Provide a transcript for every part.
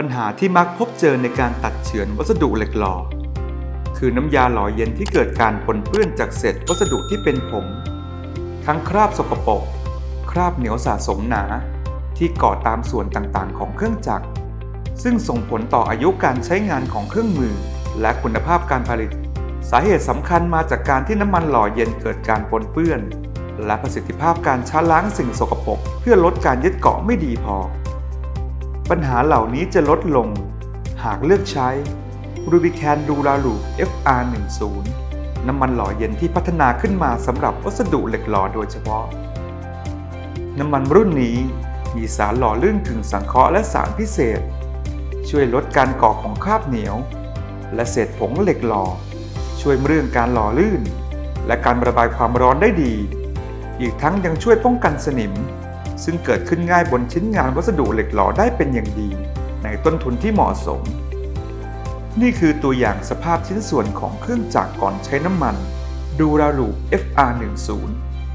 ปัญหาที่มักพบเจอในการตัดเฉือนวัสดุเหล็กหล่อ คือน้ำยาหล่อเย็นที่เกิดการปนเปื้อนจากเศษวัสดุที่เป็นผงทั้งคราบสกปรกคราบเหนียวสะสมหนา ที่เกาะตามส่วนต่างๆ ของเครื่องจักร ซึ่งส่งผลต่ออายุการใช้งานของเครื่องมือ และคุณภาพการผลิต สาเหตุสำคัญมาจากการที่น้ำมันหล่อเย็นเกิดการปนเปื้อน และประสิทธิภาพการชะล้างสิ่งสกปรกเพื่อลดการยึดเกาะไม่ดีพอ ปัญหาเหล่านี้จะลดลง หากเลือกใช้ Rubicon Duralu FR10 น้ำมันหล่อเย็นที่พัฒนาขึ้นมาสำหรับวัสดุเหล็กหล่อโดยเฉพาะ น้ำมันรุ่นนี้มีสารหล่อลื่นกึ่งสังเคราะห์และสารพิเศษ ช่วยลดการก่อของคราบเหนียว และเศษผงเหล็กหล่อ ช่วยเรื่องการหล่อลื่น และการระบายความร้อนได้ดี อีกทั้งยังช่วยป้องกันสนิม ซึ่งเกิดขึ้นง่ายบนชิ้นงานวัสดุเหล็กหล่อได้เป็นอย่างดี ในต้นทุนที่เหมาะสม นี่คือตัวอย่างสภาพชิ้นส่วนของเครื่องจักรก่อนใช้น้ำมัน ดูราลู FR10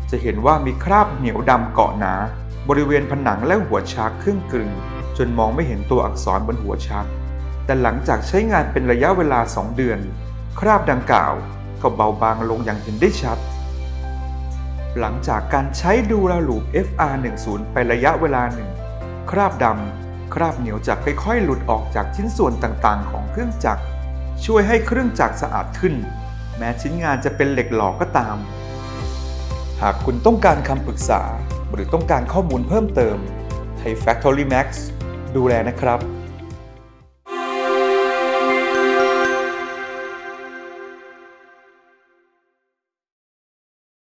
จะเห็นว่ามีคราบเหนียวดำเกาะหนา บริเวณผนังและหัวชาร์กเครื่องกลึง จนมองไม่เห็นตัวอักษรบนหัวชาร์กแต่หลังจากใช้งานเป็นระยะเวลา 2 เดือน คราบดังกล่าวก็เบาบางลงอย่างเห็นได้ชัด หลังจากการใช้ดูราลู FR10 ไประยะเวลาหนึ่ง คราบดำ คราบเหนียวจะค่อยๆ หลุดออกจากชิ้นส่วนต่างๆ ของเครื่องจักร ช่วยให้เครื่องจักรสะอาดขึ้น แม้ชิ้นงานจะเป็นเหล็กหล่อก็ตาม หากคุณต้องการคำปรึกษา หรือต้องการข้อมูลเพิ่มเติมให้ Factory Max ดูแลนะครับ